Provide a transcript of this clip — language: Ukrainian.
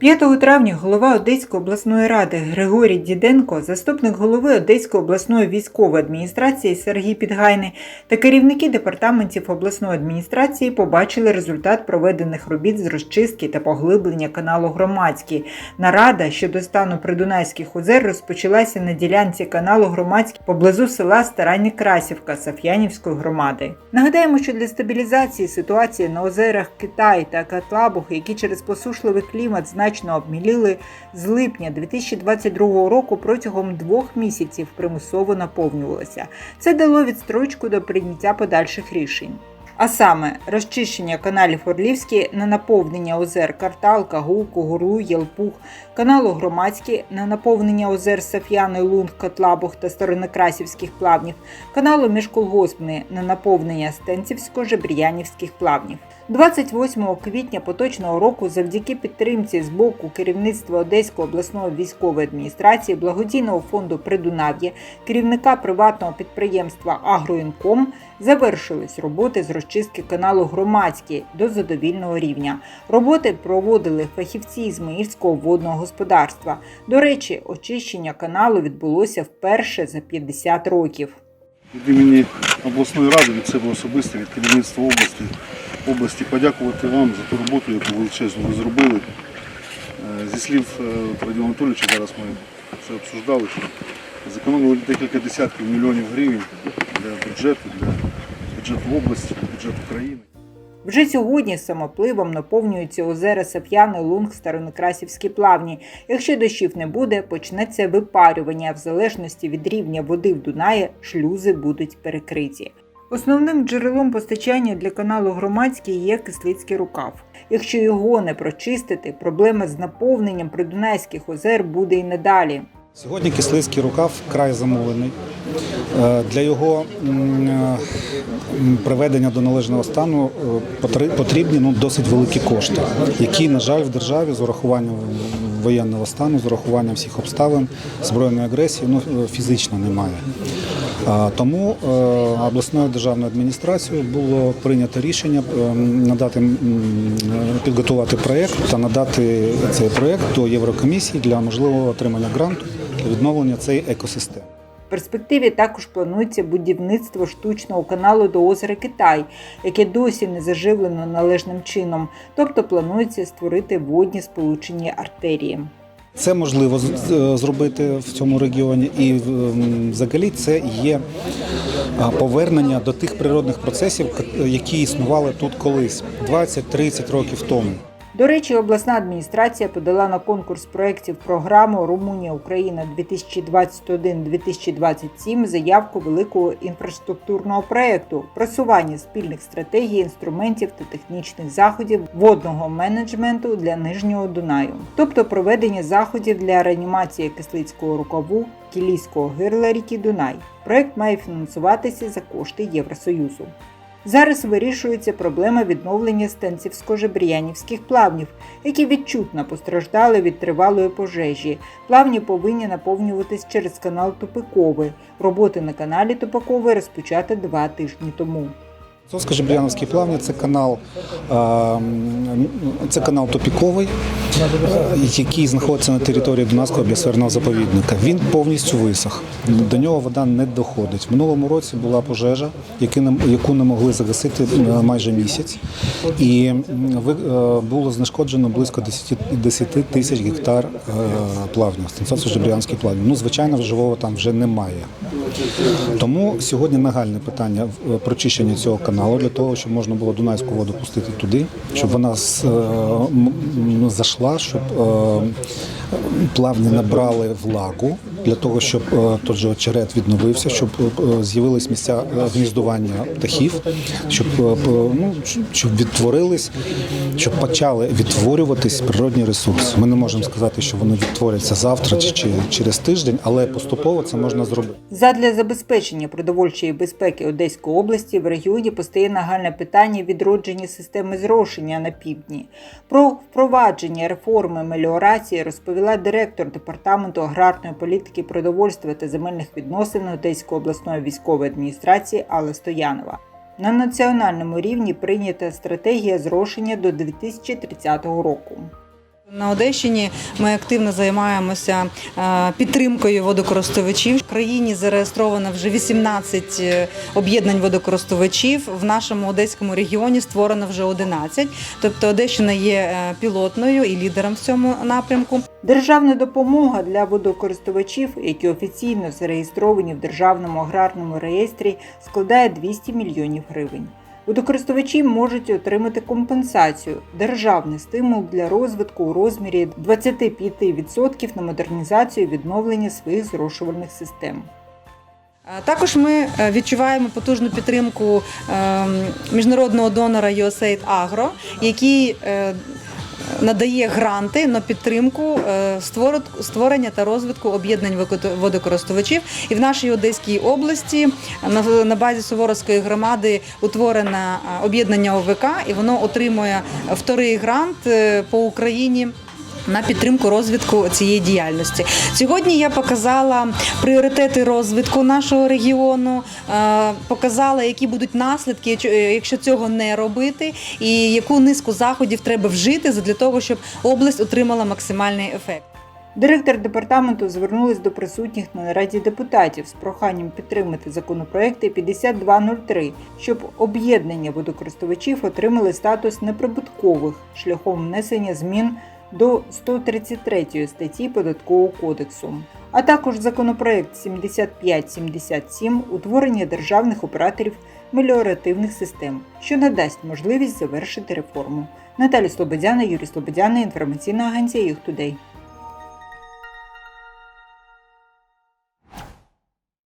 5 травня голова Одеської обласної ради Григорій Діденко, заступник голови Одеської обласної військової адміністрації Сергій Підгайний та керівники департаментів обласної адміністрації побачили результат проведених робіт з розчистки та поглиблення каналу Громадський. Нарада щодо стану придунайських озер розпочалася на ділянці каналу Громадський поблизу села Старання Красівка Саф'янівської громади. Нагадаємо, що для стабілізації ситуації на озерах Китай та Катлабух, які через посушливий клімат значно обміліли, з липня 2022 року протягом двох місяців примусово наповнювалися. Це дало відстрочку до прийняття подальших рішень. А саме розчищення каналів Орлівський на наповнення озер Карталка, Гулку, Гору, Єлпух, каналу Громадський на наповнення озер Саф'яни, Лунг, Котлабух та Старонокрасівських плавнів, каналу Міжколгоспний на наповнення Стенцівсько-Жебріянівських плавнів. 28 квітня поточного року, завдяки підтримці з боку керівництва Одеської обласної військової адміністрації, благодійного фонду Придунав'я, керівника приватного підприємства Агроінком завершились роботи з розчистки каналу Громадський до задовільного рівня. Роботи проводили фахівці Ізмаїльського водного господарства. До речі, очищення каналу відбулося вперше за 50 років. Від імені обласної ради від себе особисто, від керівництва області, області подякувати вам за ту роботу, яку величезну ви зробили. Е, Зі слів е, Радіо Анатолійовича, зараз ми це обсуждали, що зекономили декілька десятків мільйонів гривень для бюджету, для бюджету області, для бюджету країни. Вже сьогодні самопливом наповнюються озера Сап'яни, Лунг, Старонокрасівські плавні. Якщо дощів не буде, почнеться випарювання. В залежності від рівня води в Дунаї шлюзи будуть перекриті. Основним джерелом постачання для каналу Громадський є Кислицький рукав. Якщо його не прочистити, проблема з наповненням придунайських озер буде і надалі. Сьогодні кислицький рукав вкрай замовлений. Е, Для його е, приведення до належного стану е, потрібні ну, досить великі кошти, які, на жаль, в державі з урахуванням воєнного стану, з урахуванням всіх обставин збройної агресії ну, фізично немає. Тому е, обласною державною адміністрацією було прийнято рішення е, надати е, підготувати проєкт та надати цей проєкт до Єврокомісії для можливого отримання гранту для відновлення цієї екосистеми. В перспективі також планується будівництво штучного каналу до озера Китай, яке досі не заживлено належним чином, тобто планується створити водні сполучені артерії. Це можливо зробити в цьому регіоні, і взагалі це є повернення до тих природних процесів, які існували тут колись 20-30 років тому. До речі, обласна адміністрація подала на конкурс проєктів програму Румунія Україна 2021-2027 заявку великого інфраструктурного проєкту просування спільних стратегій, інструментів та технічних заходів водного менеджменту для нижнього Дунаю, тобто проведення заходів для реанімації кислицького рукаву Кілійського гирла ріки Дунай. Проєкт має фінансуватися за кошти Євросоюзу. Зараз вирішується проблема відновлення станцівсько-жебріянівських плавнів, які відчутно постраждали від тривалої пожежі. Плавні повинні наповнюватись через канал Тупиковий. Роботи на каналі Тупиковий розпочати два тижні тому. Соска Жебряновський плавні це канал, це канал топіковий, який знаходиться на території Дунайського біосферного заповідника. Він повністю висох. До нього вода не доходить. В минулому році була пожежа, яку не, могли загасити е, майже місяць, і е, було знешкоджено близько 10, 10 тисяч гектар е, плавнів, Станцовсько-Жебрянських. Ну, звичайно, живого там вже немає. Тому сьогодні нагальне питання прочищення цього каналу для того, щоб можна було Дунайську воду пустити туди, щоб вона е, зайшла, щоб е, плавні набрали влагу для того, щоб е, той же очерет відновився, щоб е, з'явились місця е, гніздування птахів, щоб е, ну, щоб відтворились, щоб почали відтворюватись природні ресурси. Ми не можемо сказати, що вони відтворяться завтра чи через тиждень, але поступово це можна зробити. Задля забезпечення продовольчої безпеки Одеської області в регіоні постає нагальне питання відродження системи зрошення на півдні. Про впровадження реформи меліорації розповіла директор департаменту аграрної політики, продовольства та земельних відносин Одеської обласної військової адміністрації Алла Стоянова. На національному рівні прийнята стратегія зрошення до 2030 року. На Одещині ми активно займаємося е, підтримкою водокористувачів. В країні зареєстровано вже 18 е, об'єднань водокористувачів. В нашому одеському регіоні створено вже 11. Тобто Одещина є е, пілотною і лідером в цьому напрямку. Державна допомога для водокористувачів, які офіційно зареєстровані в Державному аграрному реєстрі, складає 200 мільйонів гривень. Водокористувачі можуть отримати компенсацію державний стимул для розвитку у розмірі 25% на модернізацію і відновлення своїх зрошувальних систем. Також ми е, відчуваємо потужну підтримку е, міжнародного донора USAID Agro, який е, надає гранти на підтримку е, створення та розвитку об'єднань водокористувачів. І в нашій Одеській області на, на базі Суворовської громади утворено е, об'єднання ОВК, і воно отримує вторий грант е, по Україні. На підтримку розвитку цієї діяльності сьогодні я показала пріоритети розвитку нашого регіону, е, показала, які будуть наслідки, якщо- е, цього не робити, і яку низку заходів треба вжити для того, щоб область отримала максимальний ефект. Директор департаменту звернулась до присутніх на нараді депутатів з проханням підтримати законопроекти 5203, щоб об'єднання водокористувачів отримали статус неприбуткових шляхом внесення змін до 133 статті Податкового кодексу, а також законопроект 7577 утворення державних операторів меліоративних систем, що надасть можливість завершити реформу. Наталя Слободяна, Юрій Слободяна, інформаційна агенція «Юхтудей».